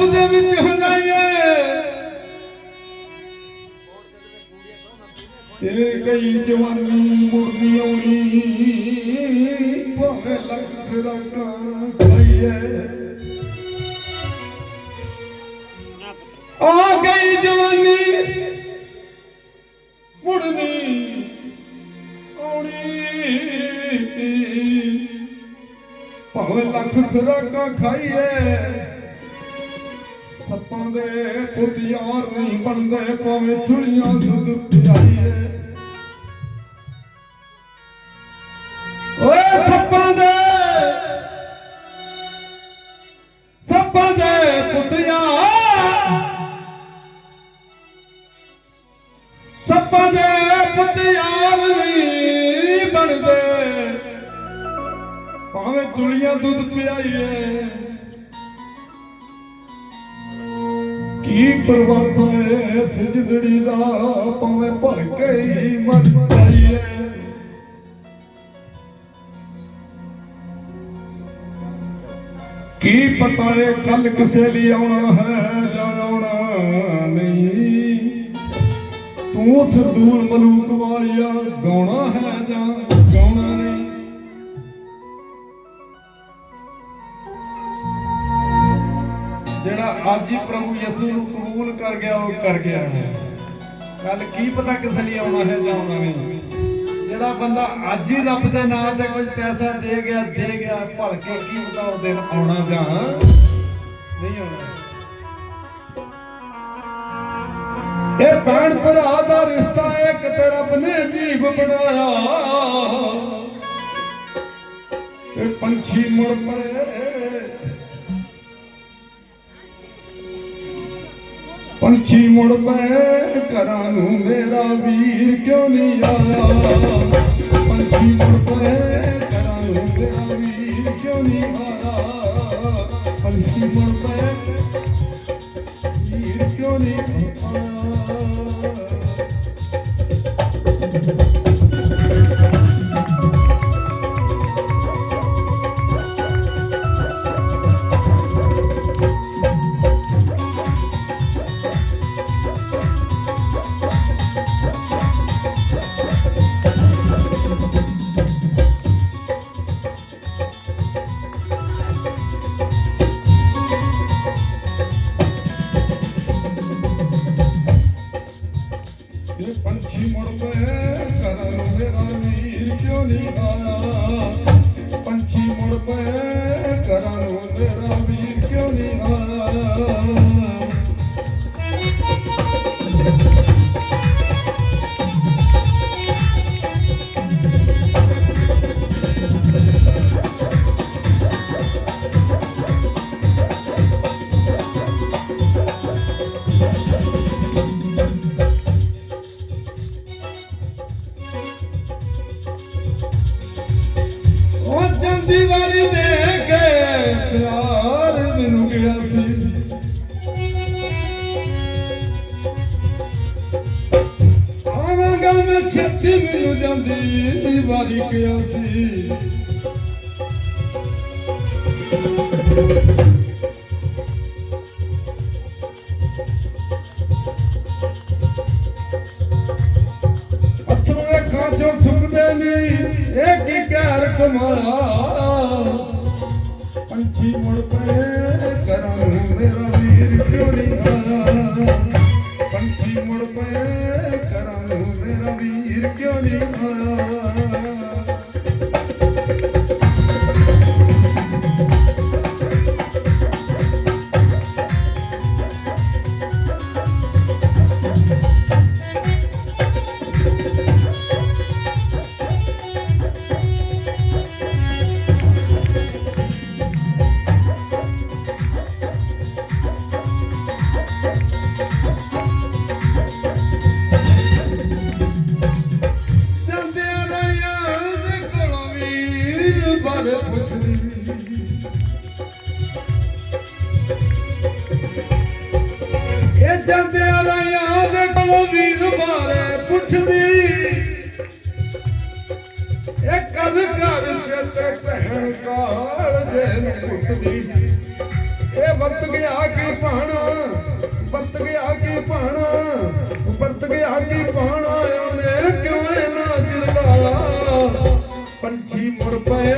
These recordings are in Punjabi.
ਰੱਬ ਦੇ ਵਿੱਚ ਹੰਡਾਈਏ ਇਹ ਗਈ ਜਵਾਨੀ ਮੁਰਦੀ ਆਉਣੀ, ਭਾਵੇਂ ਲੱਖ ਰੰਗਾਂ ਖਾਈਏ ਆ ਗਈ ਜਵਾਨੀ ਮੁੜਨੀ ਆਉਣੀ। ਭਾਵੇਂ ਲੱਖ ਖੁਰਾਕਾਂ ਖਾਈਏ ਸੱਪਾਂ ਪੁੱਤ ਯਾਰ ਨਹੀਂ ਬਣਦੇ, ਭਾਵੇਂ ਚੁਲੀਆਂ ਦੁੱਧ ਪਿਆਈਏ। ਓਏ ਸੱਪਾਂ ਦੇ ਸੱਪਾਂ ਦੇ ਪੁੱਤ ਯਾਰ ਸੱਪਾਂ ਦੇ ਪੁੱਤ ਯਾਰ ਨਹੀਂ ਬਣਦੇ, ਭਾਵੇਂ ਚੁਲੀਆਂ ਦੁੱਧ ਪਿਆਈਏ। ਕੀ ਪਰਵਾਸਾ ਸਜਦੜੀ ਦਾ ਭਾਵੇਂ ਭਰ ਕੇ ਹੀ ਮਰ ਜਾਈਏ। ਕੀ ਪਤਾ ਏ ਕੱਲ ਕਿਸੇ ਲਈ ਆਉਣਾ ਹੈ ਜਾਂ ਆਉਣਾ ਨਹੀਂ? ਤੂੰ ਸਰਦੂਲ ਮਲੂਕ ਵਾਲਿਆ ਗਾਉਣਾ ਹੈ ਜਾਂ ਜਿਹੜਾ ਅੱਜ ਹੀ ਪ੍ਰਭੂ ਯਿਸੂ ਨੂੰ ਕਬੂਲ ਕਰ ਗਿਆ, ਉਹ ਕਰ ਗਿਆ ਕੱਲ ਕੀ ਪਤਾ ਕਿਸ ਲਈ ਆਉਣਾ ਹੈ ਜਾਂ ਆਉਣਾ ਨਹੀਂ। ਜਿਹੜਾ ਬੰਦਾ ਅੱਜ ਹੀ ਰੱਬ ਦੇ ਨਾਮ ਤੇ ਕੁਝ ਪੈਸਾ ਦੇ ਗਿਆ ਦੇ ਗਿਆ ਭੜ ਕੇ ਕੀ ਪਤਾ ਉਹ ਦਿਨ ਆਉਣਾ ਜਾਂ ਨਹੀਂ ਆਉਣਾ। ਇਹ ਭੈਣ ਭਰਾ ਦਾ ਰਿਸ਼ਤਾ ਇੱਕ ਤੇ ਰੱਬ ਨੇ ਜੀਵ ਬਣਾਇਆ। ਇਹ ਪੰਛੀ ਮੁੜ ਪਏ ਪੰਛੀ ਮੁੜ ਪਏ ਘਰਾਂ ਨੂੰ ਮੇਰਾ ਵੀਰ ਕਿਉਂ ਨਹੀਂ ਆਇਆ? ਪੰਛੀ ਮੁੜ ਪਏ ਘਰਾਂ ਨੂੰ ਮੇਰਾ ਵੀਰ ਕਿਉਂ ਨਹੀਂ ਆਇਆ? ਪੰਛੀ ਮੁੜ ਪਏ ਵੀਰ ਕਿਉਂ ਨਹੀਂ ਆਇਆ ਇਹ ਪੰਛੀ ਮੁੜ ਪਏ ਘਰਾਂ ਨੂੰ ਕਿਉਂ ਨਹੀਂ ਆਇਆ? ਪੰਛੀ ਮੁੜ ਪਏ ਘਰਾਂ ਨੂੰ ਵੀਰ ਕਿਉਂ ਨਹੀਂ ਆਇਆ? ਆਵਾਂਗਾ ਮੈਂ ਛੇਤੀ ਮੈਨੂੰ ਜਾਂਦੀ ਵਾਲੀ ਗਿਆ ਸੀ। ਅਥਰੂ ਅੱਖਾਂ ਚੋਂ ਸੁੱਕਦੇ ਨਹੀਂ ਇਹ ਕੀ ਕਹਿਰ ਕਮਾਇਆ ਪੰਛੀ ਮੁੜ ਪਏ ਕਰਾਂ ਮੇਰਾ। ਵੀਰ ਕਿਉਂ ਨਹੀਂ ਆਇਆ ਕਾਲ ਇਹ ਵਰਤ ਗਿਆ ਕੀ ਪਾਣਾ ਵਰਤ ਗਿਆ ਕੀ ਪਾਣਾ ਵਰਤ ਗਿਆ ਕੀ ਪਾਣਾ ਉਹਨੇ ਕਿਉਂ ਨਾ ਚਿਰਦਾ ਪੰਛੀ ਮੁੜ ਪਏ।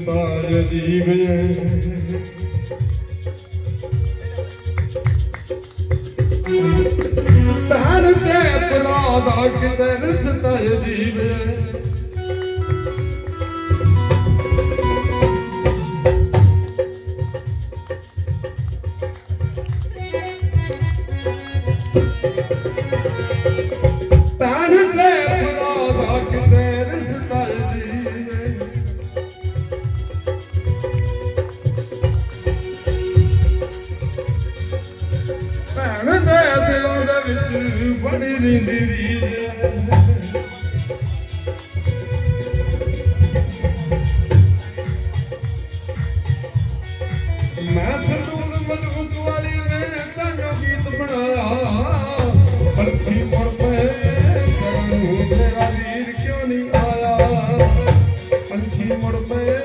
ਸਤਾਰ ਜੀਵ ਭੈਣ ਤੇ ਭਰਾ ਦਾ ਕਿਤੇ ਰਿਸ਼ਤਾ ਜੀਵ ਭੈਣ ਬੜੀ ਰਿੰਦੀ ਰੀਝ ਮੈਂ ਸੰਦੂਰ ਮਲੂਕ ਵਾਲੀ ਨੇ ਤਾਂ ਗੀਤ ਬਣਾਇਆ। ਪੰਛੀ ਮੁੜ ਪਏ ਕਰਨ ਮੇਰਾ ਵੀਰ ਕਿਉਂ ਨਹੀਂ ਆਇਆ? ਪੰਛੀ ਮੁੜ ਪਏ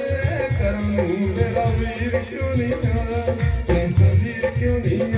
ਕਰਨ ਤੇਰਾ ਵੀਰ ਕਿਉਂ ਨਹੀਂ ਆਇਆ? ਮੇਰਾ ਵੀਰ ਕਿਉਂ ਨਹੀਂ